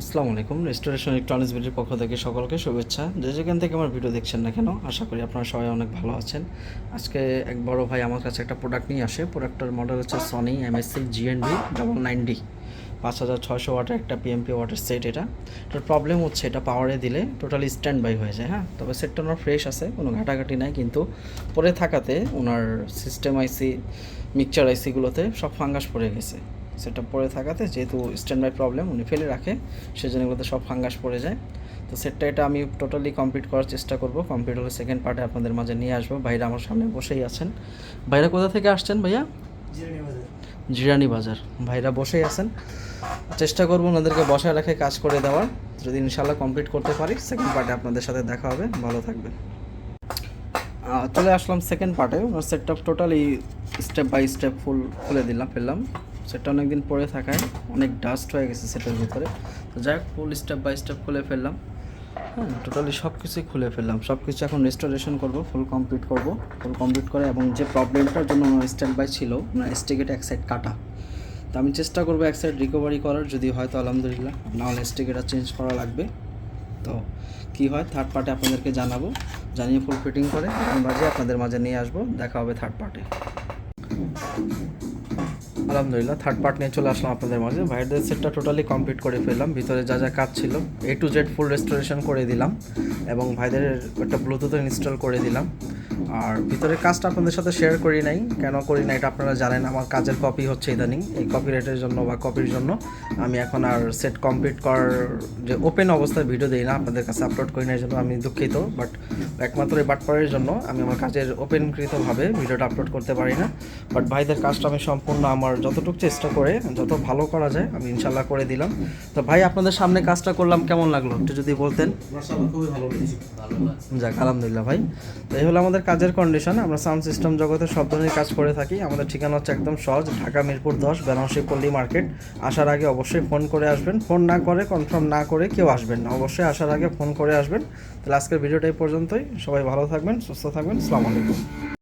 আসসালামু আলাইকুম। Restoration electronics বিডির পক্ষ থেকে সকলকে শুভেচ্ছা। যে যেখান থেকে আমার ভিডিও দেখছেন না কেন, আশা করি আপনারা সবাই অনেক ভালো আছেন। আজকে এক বড় ভাই আমার কাছে একটা প্রোডাক্ট নিয়ে আসে। প্রোডাক্টের মডেল হচ্ছে Sony MSC GND double nine D পাঁচ হাজার ছয়শো ওয়াটের একটা পিএমপি ওয়াটের সেট এটা। এটার প্রবলেম হচ্ছে এটা পাওয়ারে দিলে টোটালি স্ট্যান্ড বাই হয়ে যায় হ্যাঁ? তবে সেটটা ওনার ফ্রেশ আছে, কোনো ঘাটাঘাটি নাই। কিন্তু পরে থাকাতে ওনার সিস্টেম আইসি মিক্সচার আইসিগুলোতে সব ফাঙ্গাস পড়ে গেছে। সেটা পড়ে থাকাতে যেহেতু স্ট্যান্ড বাই প্রবলেম উনি ফেলে রাখে, সেজন্য এগুলোতে সব ফাঙ্গাস পড়ে যায়। তো সেটটা এটা আমি টোটালি কমপ্লিট করার চেষ্টা করব। কমপ্লিট হলে সেকেন্ড পার্টে আপনাদের মাঝে নিয়ে আসব। ভাইরা আমার সামনে বসেই আছেন। ভাইরা কোথা থেকে আসছেন ভাইয়া? জিরানি বাজার। ভাইরা বসেই আছেন। চেষ্টা করব ওনাদেরকে বসায় রেখে কাজ করে দেওয়ার। যদি ইনশাল্লাহ কমপ্লিট করতে পারি সেকেন্ড পার্টে আপনাদের সাথে দেখা হবে। ভালো থাকবেন। চলে আসলাম সেকেন্ড পার্টে ওনার সেটটা totally step by step full খুলে দিলাম, ফেললাম। সেটটা অনেক দিন পরে থাকায় অনেক ডাস্ট হয়ে গেছে সেটার ভিতরে। তো যাই হোক ফুল স্টেপ বাই স্টেপ খুলে ফেললাম। হ্যাঁ টোটালি সব কিছুই খুলে ফেললাম। সব কিছু এখন রেস্টোরেশন করব ফুল কমপ্লিট করব। ফুল কমপ্লিট করে এবং যে প্রবলেমটার জন্য আমার স্ট্যান্ড বাই ছিল ওনার স্টিকেট এক সাইড কাটা। তো আমি চেষ্টা করব এক সাইড রিকভারি করার, যদি হয় তো আলহামদুলিল্লাহ। নাহলে স্টিকেটটা চেঞ্জ করা লাগবে। তো কি হয় থার্ড পার্টে আপনাদেরকে জানাব। জানিয়ে ফুল ফিটিং করে এখন বাজে আপনাদের মাঝে নিয়ে আসব। দেখা হবে থার্ড পার্টে আলহামদুলিল্লাহ থার্ড পার্ট নিয়ে চলে আসলাম আপনাদের মাঝে। ভাইদের সেটটা টোটালি কমপ্লিট করে ফেললাম, ভিতরে যা যা কাজ ছিল A to Z full restoration করে দিলাম, এবং ভাইদের একটা ব্লুটুথ ইনস্টল করে দিলাম। আর ভিতরের কাজটা আপনাদের সাথে শেয়ার করি নাই। কেন করি না এটা আপনারা জানেন আমার কাজের কপি হচ্ছে ইদানিং। এই কপি কপিরাইটের জন্য বা কপির জন্য আমি এখন আর সেট কমপ্লিট করার যে ওপেন অবস্থায় ভিডিও দিই না আপনাদের কাছে আপলোড করি না এই জন্য আমি দুঃখিত। বাট একমাত্র এই বাটপারের জন্য আমি আমার কাজের ওপেনকৃতভাবে ভিডিওটা আপলোড করতে পারি না। বাট ভাইদের কাজটা আমি সম্পূর্ণ আমার যতটুকু চেষ্টা করে যত ভালো করা যায় আমি ইনশাল্লাহ করে দিলাম। তো ভাই আপনাদের সামনে কাজটা করলাম কেমন লাগল? একটু যদি বলতেন। যাক আলহামদুলিল্লাহ ভাই। তো এই হলো আমাদের কাজের কন্ডিশন আমরা সাউন্ড সিস্টেম জগতে সব ধরনের কাজ করে থাকি। আমাদের ঠিকানা হচ্ছে একদম সহজ, ঢাকা মিরপুর দশ, বেনারসি পল্লী মার্কেট। আসার আগে অবশ্যই ফোন করে আসবেন। ফোন না করে কনফার্ম না করে কেউ আসবেন না। অবশ্যই আসার আগে ফোন করে আসবেন। তাহলে আজকের ভিডিওটা এই পর্যন্তই। সবাই ভালো থাকবেন, সুস্থ থাকবেন। আলাইকুম।